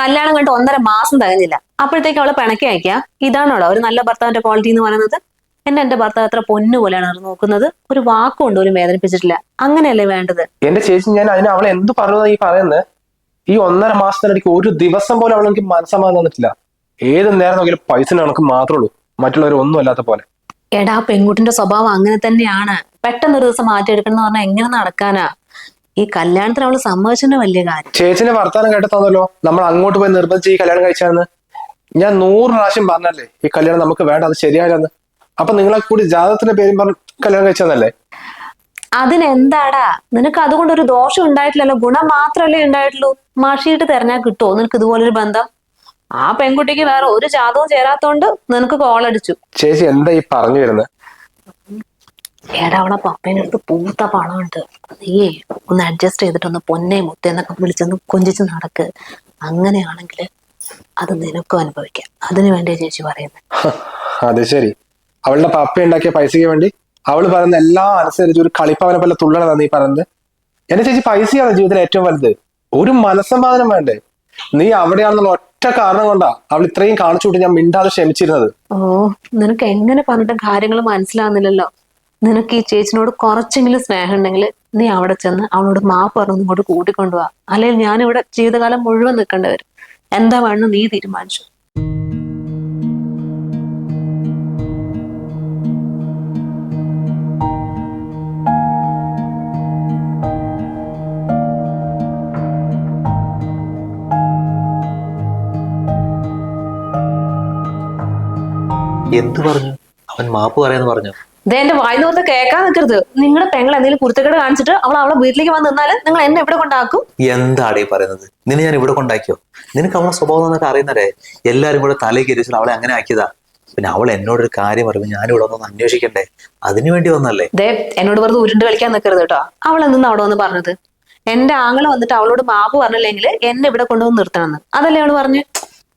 കല്യാണം കണ്ട് ഒന്നര മാസം തികഞ്ഞില്ല. അപ്പോഴത്തേക്ക് അവളെ പിണക്കി അയക്കുക ഇതാണോടോ ഒരു നല്ല ഭർത്താവിന്റെ ക്വാളിറ്റി എന്ന് പറയുന്നത്. എന്നെ എന്റെ ഭർത്താവ് അത്ര പൊന്നു പോലെയാണ് അവർ നോക്കുന്നത്. ഒരു വാക്കുകൊണ്ട് പോലും വേദനിപ്പിച്ചിട്ടില്ല. അങ്ങനെയല്ലേ വേണ്ടത്? എന്റെ ചേച്ചി ഞാൻ അതിന് അവളെ എന്ത് പറഞ്ഞത് ഈ പറയുന്നത് ഈ ഒന്നര മാസത്തിനിടയ്ക്ക് ഒരു ദിവസം പോലും അവളെനിക്ക് മനസ്സമാധാനം തന്നിട്ടില്ല. ഏത് നേരം നോക്കിയാലും പൈസ കണക്ക് മാത്രമേ ഉള്ളൂ. മറ്റുള്ളവർ ഒന്നും അല്ലാത്ത പോലെ. എടാ പെൺകുട്ടിന്റെ സ്വഭാവം അങ്ങനെ തന്നെയാണ്. പെട്ടെന്ന് ഒരു ദിവസം മാറ്റിയെടുക്കണം എന്ന് പറഞ്ഞാൽ എങ്ങനെ നടക്കാനാ? ഈ കല്യാണത്തിന് അവൾ സമ്മതിച്ചതിന്റെ വലിയ കാര്യം. ചേച്ചിന്റെ വർത്താനം കേട്ടതാണല്ലോ നമ്മൾ അങ്ങോട്ട് പോയി നിർബന്ധിച്ച് ഈ കല്യാണം കഴിച്ചാന്ന് ഞാൻ നൂറ് പ്രാവശ്യം പറഞ്ഞല്ലേ ഈ കല്യാണം നമുക്ക് വേണ്ട അത് ശരിയായില്ലെന്ന്. അപ്പൊ നിങ്ങളെ കൂടി ജാതത്തിന്റെ പേരും പറഞ്ഞ് കല്യാണം കഴിച്ചതല്ലേ അതിനെന്താടാ? നിനക്ക് അതുകൊണ്ട് ഒരു ദോഷം ഉണ്ടായിട്ടില്ലല്ലോ ഗുണം മാത്രമല്ലേ ഉണ്ടായിട്ടുള്ളൂ. മഷിയിട്ട് തെരഞ്ഞാൽ കിട്ടുമോ നിനക്ക് ഇതുപോലൊരു ബന്ധം? ആ പെൺകുട്ടിക്ക് വേറെ ഒരു ജാതവും ചേരാത്തോണ്ട് നിനക്ക് കോളടിച്ചു. ചേച്ചി എന്താ ഈ പറഞ്ഞു വരുന്നത്? എടാ അവളെ പപ്പേന്റെ അടുത്ത് പൂത്ത പണമുണ്ട്. നീയേ ഒന്ന് അഡ്ജസ്റ്റ് ചെയ്തിട്ട് ഒന്ന് പൊന്നെ മുത്തേ എന്നൊക്കെ വിളിച്ചൊന്ന് കൊഞ്ചിച്ച് നടക്ക്. അങ്ങനെയാണെങ്കിൽ അത് നിനക്കും അനുഭവിക്കാം. അതിനു വേണ്ടിയാ ചേച്ചി പറയുന്നത് അത് ശരി. അവളുടെ പപ്പ ഉണ്ടാക്കിയ പൈസയ്ക്ക് വേണ്ടി അവൾ പറയുന്ന എല്ലാ അനുസരിച്ച് ഒരു കളിപ്പവനെ പോലെ തുള്ളണതാ നീ പറയുന്നത്. എന്റെ ചേച്ചി പൈസയാണ് ജീവിതത്തിൽ ഏറ്റവും വലുത്. ഒരു മനസ്സമാധാനം വേണ്ടേ? നീ അവിടെയാണെന്നുള്ള ഒറ്റ കാരണം കൊണ്ടാ അവൾ ഇത്രയും കാണിച്ചു ഞാൻ മിണ്ടാതെ ക്ഷമിച്ചിരുന്നത്. ഓ നിനക്ക് എങ്ങനെ പറഞ്ഞിട്ടും കാര്യങ്ങൾ മനസ്സിലാവുന്നില്ലല്ലോ. നിനക്ക് ഈ ചേച്ചിനോട് കുറച്ചെങ്കിലും സ്നേഹം ഉണ്ടെങ്കിൽ നീ അവിടെ ചെന്ന് അവളോട് മാപ്പ് പറഞ്ഞു ഇങ്ങോട്ട് കൂട്ടിക്കൊണ്ടുപോവാ അല്ലെങ്കിൽ ഞാനിവിടെ ജീവിതകാലം മുഴുവൻ നിൽക്കേണ്ടി വരും. എന്താ വേണമെന്ന് നീ തീരുമാനിച്ചു. എന്ത് പറഞ്ഞു? അവൻ മാപ്പ് പറയാന്ന് പറഞ്ഞു? ദേ എന്റെ വായിന്നോർത്ത് കേൾക്കാൻ നിൽക്കരുത് നിങ്ങളുടെ പെങ്ങൾ എന്തെങ്കിലും കുരുത്തക്കേട് കാണിച്ചിട്ട് അവൾ അവളെ വീട്ടിലേക്ക് വന്ന് നിന്നാൽ നിങ്ങൾ എന്നെ എവിടെ കൊണ്ടാക്കും? എന്താടേ പറയുന്നത്? നിന്നെ ഞാൻ ഇവിടെ കൊണ്ടാക്കിയോ? നിനക്ക് അവളെ സ്വഭാവം എന്നൊക്കെ അറിയുന്നതേ എല്ലാരും കൂടെ തലയിൽ കയറിച്ചാൽ അവളെ അങ്ങനെ ആക്കിയതാ. പിന്നെ അവൾ എന്നോട് ഒരു കാര്യം പറയുമ്പോൾ ഞാൻ ഇവിടെ ഒന്ന് അന്വേഷിക്കണ്ടേ? അതിനു വേണ്ടി വന്നല്ലേ? ദേ എന്നോട് വെറുതെ ഉരുണ്ട് കളിക്കാൻ നിൽക്കരുത് കേട്ടോ. അവൾ എന്തെന്ന് അവിടെ വന്ന് പറഞ്ഞത്? എന്റെ ആങ്ങളെ വന്നിട്ട് അവളോട് മാപ്പ് പറഞ്ഞില്ലെങ്കിൽ എന്നെ ഇവിടെ കൊണ്ടുവന്ന് നിർത്തണമെന്ന്. അതല്ലേ അവൾ പറഞ്ഞു?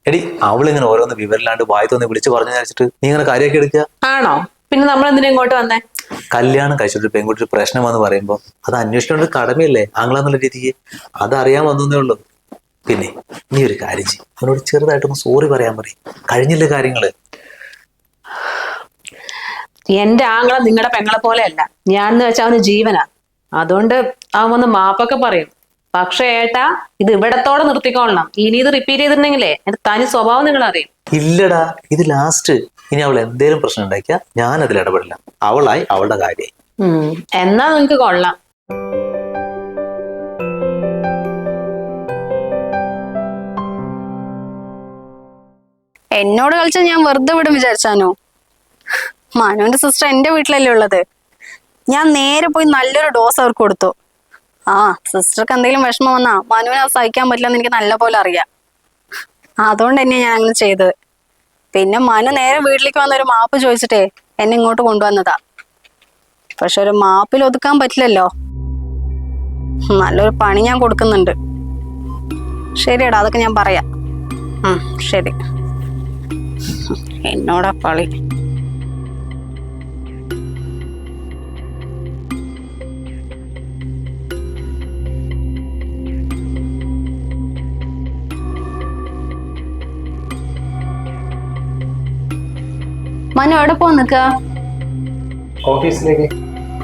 എടി അവളിങ്ങനെ ഓരോന്ന് വിവരമില്ലാണ്ട് വായി തോന്നി വിളിച്ചു പറഞ്ഞു വിചാരിച്ചിട്ട് നീ ഇങ്ങനെ കാര്യമാക്കി എടുക്കുക? ആണോ? പിന്നെ നമ്മൾ എന്തിനാ ഇങ്ങോട്ട് വന്നേ? കല്യാണം കഴിച്ചിട്ട് പെൺകുട്ടി ഒരു പ്രശ്നമെന്ന് പറയുമ്പോൾ അത് അന്വേഷിക്കേണ്ട കടമയല്ലേ ആങ്ങളെന്നുള്ള രീതിക്ക്? അതറിയാൻ വന്നേ ഉള്ളൂ. പിന്നെ നീ ഒരു കാര്യം ചെയ്യും. അവനോട് ചെറുതായിട്ടൊന്ന് സോറി പറയാൻ പറയും. കഴിഞ്ഞില്ല കാര്യങ്ങൾ? എന്റെ ആങ്ങളെ നിങ്ങളുടെ പെങ്ങളെ പോലെയല്ല. ഞാൻ എന്ന് വെച്ചാൽ അവന് ജീവനാ. അതുകൊണ്ട് അവൻ വന്ന് മാപ്പൊക്കെ പറയും. പക്ഷേ ഏട്ടാ ഇത് ഇവിടത്തോടെ നിർത്തിക്കൊള്ളണം. ഇനി ഇത് റിപ്പീറ്റ് ചെയ്തിട്ടുണ്ടെങ്കിലേ എന്റെ തനി സ്വഭാവം നിങ്ങൾ അറിയും. ഇല്ലടാ ഇത് ലാസ്റ്റ് ഇനി അവൾ എന്തേലും പ്രശ്നം ഉണ്ടാക്കിയ ഞാൻ അതിൽ ഇടപെടില്ല. അവളായി അവളുടെ കാര്യമായി ഉം എന്നാ നിങ്ങക്ക് കൊള്ളാം. എന്നോട് കളിച്ച ഞാൻ വെറുതെ വിടും വിചാരിച്ചാനോ? മനുവിന്റെ സിസ്റ്റർ എന്റെ വീട്ടിലല്ലേ ഉള്ളത്. ഞാൻ നേരെ പോയി നല്ലൊരു ഡോസ് അവർക്ക് കൊടുത്തു. ആ സിസ്റ്റർക്ക് എന്തെങ്കിലും വിഷമം വന്നാ മനുവിനെ അത് സഹിക്കാൻ പറ്റില്ലെന്ന് എനിക്ക് നല്ല പോലെ അറിയാം. അതുകൊണ്ട് തന്നെ ഞാൻ അങ്ങനെ ചെയ്തത്. പിന്നെ മനു നേരെ വീട്ടിലേക്ക് വന്ന ഒരു മാപ്പ് ചോദിച്ചിട്ടേ എന്നെ ഇങ്ങോട്ട് കൊണ്ടുവന്നതാ. പക്ഷെ ഒരു മാപ്പിൽ ഒതുക്കാൻ പറ്റില്ലല്ലോ. നല്ലൊരു പണി ഞാൻ കൊടുക്കുന്നുണ്ട്. ശരിയടാ അതൊക്കെ ഞാൻ പറയാം. ശരി. എന്നോടാ കളി മനു എവിടെ പോ നിക്ക ഓഫീസിലേക്ക്.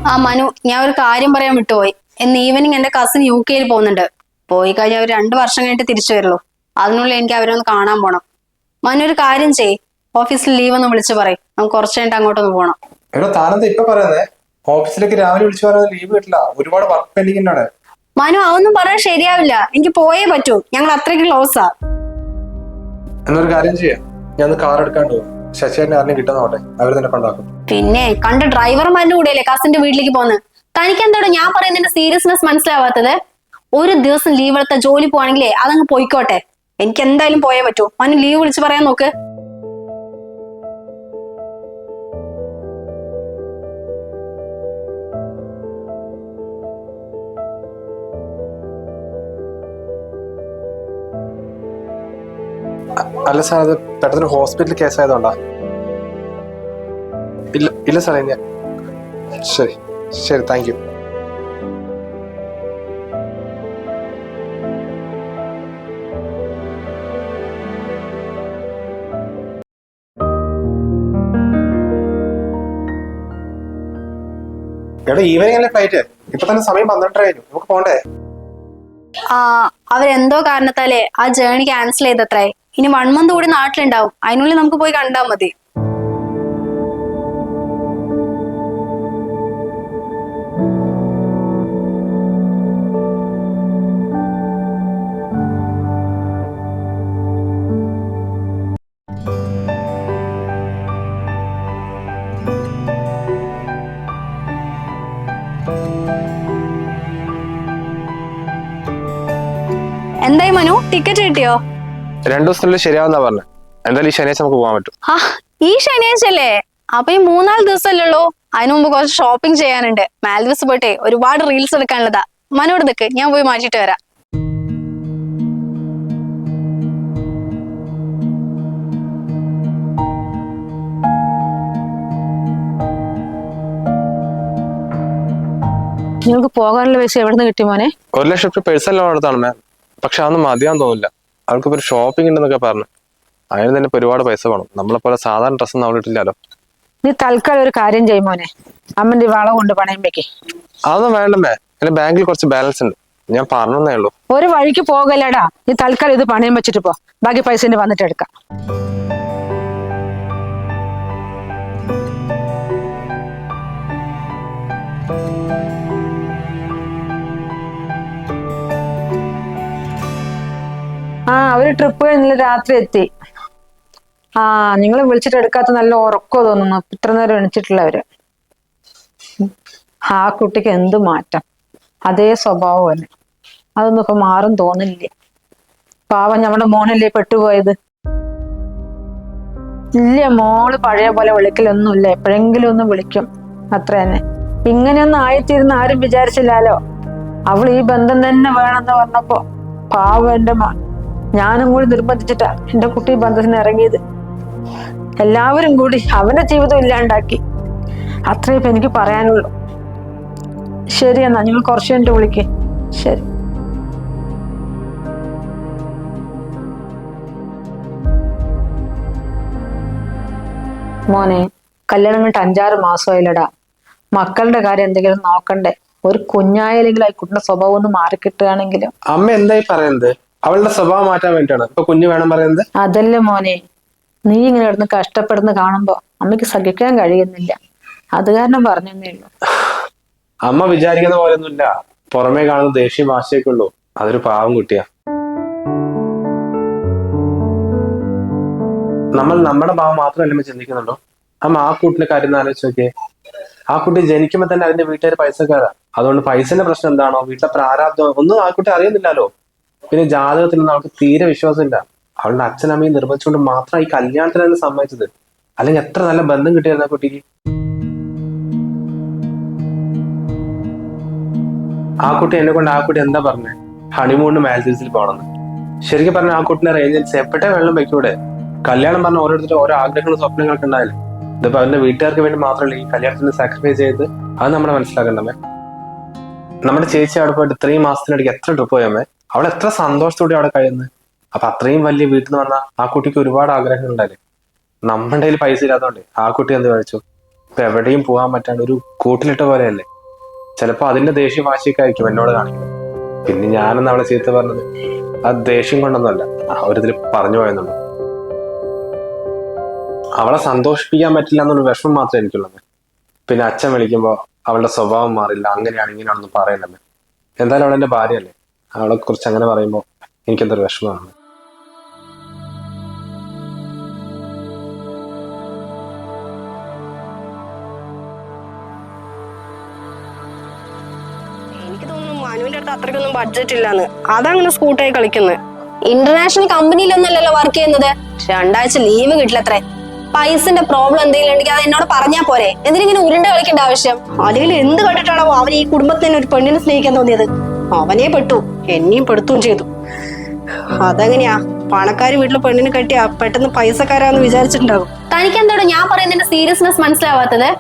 ആ മനു ഞാൻ ഒരു കാര്യം പറയാൻ വിട്ടുപോയി. ഇന്ന് ഈവനിങ് എന്റെ കസിൻ യു കെയിൽ പോകുന്നുണ്ട്. പോയി കഴിഞ്ഞാൽ അവർ രണ്ടു വർഷം കഴിഞ്ഞിട്ട് തിരിച്ചു വരുള്ളൂ. അതിനുള്ളിൽ എനിക്ക് അവരെ ഒന്ന് കാണാൻ പോണം. മനു ഒരു കാര്യം ചെയ് ഓഫീസിൽ ലീവ് ഒന്ന് വിളിച്ചു പറയും. നമുക്ക് കുറച്ച് കഴിഞ്ഞിട്ട് അങ്ങോട്ടൊന്ന് പോകണം എടോ താനെന്താ ഇപ്പൊ പറയുന്നേ? ഓഫീസിലേക്ക് രാവിലെ വിളിച്ചു പറയുന്നത് ലീവ് കിട്ടില്ല. ഒരുപാട് വർക്ക് പെൻഡിങ് ഉണ്ടാണ് മനു അതൊന്നും പറയാൻ ശരിയാവില്ല. എനിക്ക് പോയേ പറ്റൂ. ഞങ്ങൾ അത്രയ്ക്ക് ക്ലോസാ എന്നൊരു കാര്യം ചെയ്യാം. ഞാൻ കാർ എടുക്കാണ്ട് പോകും ശശിയേട്ടനെ അറിഞ്ഞു കിട്ടുന്നോട്ടെ അവർ തന്നെ കൊണ്ടാക്കും പിന്നെ കണ്ട ഡ്രൈവർമാരുടെ കൂടെയല്ലേ കസിന്റെ വീട്ടിലേക്ക് പോന്ന് തനിക്ക് എന്താണ് ഞാൻ പറയുന്നതിന്റെ സീരിയസ്നെസ് മനസ്സിലാവാത്തത്? ഒരു ദിവസം ലീവ് എടുത്ത ജോലി പോവാണെങ്കിലേ അതങ്ങ് പോയിക്കോട്ടെ. എനിക്ക് എന്തായാലും പോയേ പറ്റൂ. അവന് ലീവ് വിളിച്ച് പറയാൻ നോക്ക്. അല്ല സാർ അത് പെട്ടെന്ന് ഹോസ്പിറ്റൽ കേസ് ആയതുകൊണ്ടാ ഇല്ല ഇല്ല സാറേ ഞാൻ ശരി ശരി താങ്ക് യു എടാ ഈവനിങ് അല്ലേ ഫ്ലൈറ്റ് ഇപ്പൊ തന്നെ സമയം പന്ത്രണ്ടര കഴിഞ്ഞു നമുക്ക് പോണ്ടേ? അവരെന്തോ കാരണത്താലേ ആ ജേണി ക്യാൻസൽ ചെയ്തത്രേ. ഇനി വൺ മന്ത് കൂടി നാട്ടിലുണ്ടാവും. അതിനുള്ളിൽ നമുക്ക് പോയി കണ്ടാൽ മതി. ടിക്കറ്റ് കിട്ടിയോ? രണ്ടു ദിവസത്തിനുള്ളിൽ ശരിയാവുന്ന പറഞ്ഞു. എന്തായാലും ഈ ശനിയാഴ്ച നമുക്ക് പോകാൻ പറ്റും. ആ ഈ ശനിയാഴ്ച അല്ലേ അപ്പൊ ഈ മൂന്നാൽ ദിവസമല്ലേ ഉള്ളൂ? അതിനു മുമ്പ് കുറച്ച് ഷോപ്പിംഗ് ചെയ്യാനുണ്ട്. മാൽദീവ്സ് പോയിട്ടെ ഒരുപാട് റീൽസ് എടുക്കാനുള്ളതാ. മനോട് നിൽക്ക് ഞാൻ പോയി മാറ്റിട്ട് വരാം. നിങ്ങൾക്ക് പോകാനുള്ള പൈസ എവിടെ നിന്ന് കിട്ടി മോനെ? ഒരു ലക്ഷം റുപ്യ പേഴ്സണൽ ലോൺ എടുത്താണ് മാം പക്ഷെ അതൊന്നും മതിയാൻ തോന്നില്ല അവൾക്കിപ്പോ ഒരു ഷോപ്പിംഗ് ഉണ്ടെന്നൊക്കെ പറഞ്ഞു. അതിന് തന്നെ ഒരുപാട് പൈസ വേണം. നമ്മളെപ്പോലെ സാധാരണ ഡ്രസ്സ് ഒന്നും അവളിട്ടില്ലല്ലോ നീ തൽക്കാലം ഒരു കാര്യം ചെയ്യും മോനെ. അമ്മന്റെ വള കൊണ്ട് പണയം വെക്കേ അതൊന്നും വേണ്ടമേ എന്റെ ബാങ്കിൽ കുറച്ച് ബാലൻസ് ഉണ്ട്. ഞാൻ പറഞ്ഞേ ഉള്ളൂ. ഒരു വഴിക്ക് പോകലടാ നീ തൽക്കാലം ഇത് പണയം വെച്ചിട്ട് പോ. ബാക്കി പൈസ വന്നിട്ട് എടുക്കാം. ആ ഒരു ട്രിപ്പ് കഴിഞ്ഞില്ല രാത്രി എത്തി. ആ നിങ്ങൾ വിളിച്ചിട്ട് എടുക്കാത്ത നല്ല ഉറക്കോ തോന്നുന്നു. ഇത്ര നേരം എണിച്ചിട്ടുള്ളവര്. ആ കുട്ടിക്ക് എന്ത് മാറ്റം? അതേ സ്വഭാവം തന്നെ അതൊന്നും ഇപ്പൊ മാറും തോന്നില്ല. പാവം നമ്മുടെ മോനല്ലേ പെട്ടുപോയത്? ഇല്ല മോൾ പഴയ പോലെ വിളിക്കലൊന്നുമില്ല. എപ്പോഴെങ്കിലും ഒന്ന് വിളിക്കും. അത്ര തന്നെ. ഇങ്ങനെയൊന്നും ആയിത്തീരുന്ന ആരും വിചാരിച്ചില്ലാലോ? അവൾ ഈ ബന്ധം തന്നെ വേണമെന്ന് പറഞ്ഞപ്പോ പാവം എന്റെ ഞാനും കൂടി നിർബന്ധിച്ചിട്ടാ എന്റെ കുട്ടി ബന്ധത്തിന് ഇറങ്ങിയത്. എല്ലാവരും കൂടി അവന്റെ ജീവിതം ഇല്ലാണ്ടാക്കി. അത്രേ ഇപ്പൊ എനിക്ക് പറയാനുള്ളൂ. ശരി എന്നാ നിങ്ങൾ കുറച്ച് കഴിഞ്ഞിട്ട് വിളിക്കേ. ശരി. മോനെ കല്യാണം കഴിഞ്ഞിട്ട് അഞ്ചാറ് മാസമായില്ലടാ. മക്കളുടെ കാര്യം എന്തെങ്കിലും നോക്കണ്ടേ? ഒരു കുഞ്ഞായാലെങ്കിലും ആ സ്വഭാവം ഒന്ന് മാറിക്കിട്ടുകയാണെങ്കിലും. അമ്മ എന്തായി പറയുന്നത്? അവളുടെ സ്വഭാവം മാറ്റാൻ വേണ്ടിയാണ്. ഇപ്പൊ കുഞ്ഞു വേണം പറയുന്നത്? അതല്ല മോനെ. നീ ഇങ്ങനെ ഇവിടുന്ന് കഷ്ടപ്പെടുന്ന കാണുമ്പോ അമ്മയ്ക്ക് സഹിക്കാൻ കഴിയുന്നില്ല. അത് കാരണം പറഞ്ഞേ ഉള്ളൂ. അമ്മ വിചാരിക്കുന്ന പോലെയൊന്നുമില്ല. പുറമേ കാണുന്ന ദേഷ്യം വാശിയൊക്കെ ഉള്ളൂ. അതൊരു പാവം കുട്ടിയാ. നമ്മൾ നമ്മുടെ ഭാവം മാത്രമല്ല ചിന്തിക്കുന്നുണ്ടോ അമ്മ ആ കൂട്ടിന്റെ കാര്യം ആലോചിച്ച് നോക്കിയേ. ആ കുട്ടി ജനിക്കുമ്പോ തന്നെ അതിന്റെ വീട്ടുകാർ പൈസക്കാരാ. അതുകൊണ്ട് പൈസന്റെ പ്രശ്നം എന്താണോ? വീട്ടിലെ പ്രാരാബ്ദം ഒന്നും ആ കുട്ടി അറിയുന്നില്ലല്ലോ. പിന്നെ ജാതകത്തിൽ നിന്ന് അവൾക്ക് തീരെ വിശ്വാസമില്ല. അവളുടെ അച്ഛനമ്മയും നിർബന്ധിച്ചുകൊണ്ട് മാത്രം ഈ കല്യാണത്തിന് തന്നെ സമ്മതിച്ചത്. അല്ലെങ്കിൽ എത്ര നല്ല ബന്ധം കിട്ടിയായിരുന്നു കുട്ടിക്ക്. ആ കുട്ടി എന്നെ കൊണ്ട് ആ കുട്ടി എന്താ പറഞ്ഞേ? ഹണിമൂണിന് മാൽദീവ്സിൽ പോകണമെന്ന് ശരിക്കും പറഞ്ഞ ആ കുട്ടിനെ റേഞ്ചൻസ് എപ്പോഴേ വെള്ളം വെക്കൂടെ. കല്യാണം പറഞ്ഞ ഓരോരുത്തരും ഓരോ ആഗ്രഹങ്ങളും സ്വപ്നങ്ങളൊക്കെ ഉണ്ടായാലും. ഇതിപ്പോ അവന്റെ വീട്ടുകാർക്ക് വേണ്ടി മാത്രമല്ല ഈ കല്യാണത്തിന് സാക്രിഫൈസ് ചെയ്ത് അത് നമ്മളെ മനസ്സിലാക്കണ്ടമ്മേ നമ്മുടെ ചേച്ചി അവിടെ പോയിട്ട് ഇത്രയും മാസത്തിനിടയ്ക്ക് എത്ര ട്രിപ്പ് പോയമ്മേ അവൾ എത്ര സന്തോഷത്തോടെ അവിടെ കഴിയുന്നത്? അപ്പൊ അത്രയും വലിയ വീട്ടിൽ നിന്ന് വന്ന ആ കുട്ടിക്ക് ഒരുപാട് ആഗ്രഹങ്ങൾ ഉണ്ടായി നമ്മുടെ കയ്യിൽ പൈസ ഇല്ലാത്തതുകൊണ്ട് ആ കുട്ടി എന്ത് കഴിച്ചു? ഇപ്പൊ എവിടെയും പോകാൻ പറ്റാണ്ട് ഒരു കൂട്ടിലിട്ട പോലെയല്ലേ? ചിലപ്പോ അതിന്റെ ദേഷ്യം വാശിയൊക്കെ ആയിരിക്കും എന്നോട് കാണിക്കുന്നത്. പിന്നെ ഞാനെന്ന് അവളെ ചീത്ത പറഞ്ഞത് ആ ദേഷ്യം കൊണ്ടൊന്നുമല്ല. ഇതിൽ പറഞ്ഞു പോയെന്നുള്ളൂ. അവളെ സന്തോഷിപ്പിക്കാൻ പറ്റില്ല എന്നൊരു വിഷമം മാത്രമേ എനിക്കുള്ളത്. പിന്നെ അച്ഛൻ വിളിക്കുമ്പോ അവളുടെ സ്വഭാവം മാറില്ല അങ്ങനെയാണ് ഇങ്ങനെയാണെന്ന് പറയണ്ടമ്മേ എന്തായാലും അവളെന്റെ ഭാര്യയല്ലേ? അവളെ കുറിച്ച് അങ്ങനെ പറയുമ്പോ എനിക്കെന്തൊരു വിഷമമാണ്. എനിക്ക് തോന്നുന്നു മനുവിന്റെ അടുത്ത് അത്രയ്ക്കൊന്നും ബഡ്ജറ്റ് ഇല്ലാന്ന്. അതങ്ങനെ സ്കൂട്ടായി കളിക്കുന്നത് ഇന്റർനാഷണൽ കമ്പനിയിലൊന്നല്ലല്ലോ വർക്ക് ചെയ്യുന്നത്? രണ്ടാഴ്ച ലീവ് കിട്ടില്ലത്രേ. പൈസന്റെ പ്രോബ്ലം എന്തെങ്കിലും ഉണ്ടെങ്കിൽ അത് എന്നോട് പറഞ്ഞാ പോരെ. എന്തിനിങ്ങനെ ഉരുണ്ട കളിക്കേണ്ട ആവശ്യം? അല്ലെങ്കിൽ എന്ത് കണ്ടിട്ടാണോ അവൻ ഈ കുടുംബത്തിന് ഒരു പെണ്ണിനെ സ്നേഹിക്കാൻ തോന്നിയത്? അവനെ പെട്ടു. എന്നെയും പെടുത്തും ചെയ്തു. അതെങ്ങനെയാ. പണക്കാര് വീട്ടിൽ പെണ്ണിന് കെട്ടിയാ പെട്ടെന്ന് പൈസക്കാരാന്ന് വിചാരിച്ചിട്ടുണ്ടാകും തനിക്ക് എന്തോടെ ഞാൻ പറയുന്നതിന്റെ സീരിയസ്നെസ് മനസ്സിലാവാത്തത്?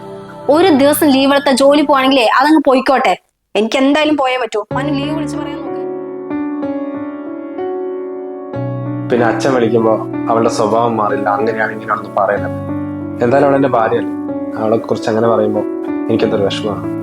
ഒരു ദിവസം ലീവ് എടുത്ത ജോലി പോവാണെങ്കിലേ അതങ്ങ് പോയിക്കോട്ടെ. എനിക്ക് എന്തായാലും പോയേ പറ്റൂ. അവന് ലീവ് വിളിച്ച് പറയാൻ നോക്ക്. പിന്നെ അച്ഛൻ വിളിക്കുമ്പോ അവളുടെ സ്വഭാവം മാറില്ല. അങ്ങനെയാണ് ഇങ്ങനെയാണെന്ന് പറയുന്നത്. എന്തായാലും അവളെന്റെ ഭാര്യയല്ലേ? അവളെ കുറിച്ച് അങ്ങനെ പറയുമ്പോ എനിക്കെന്തൊരു വിഷമമാണ്.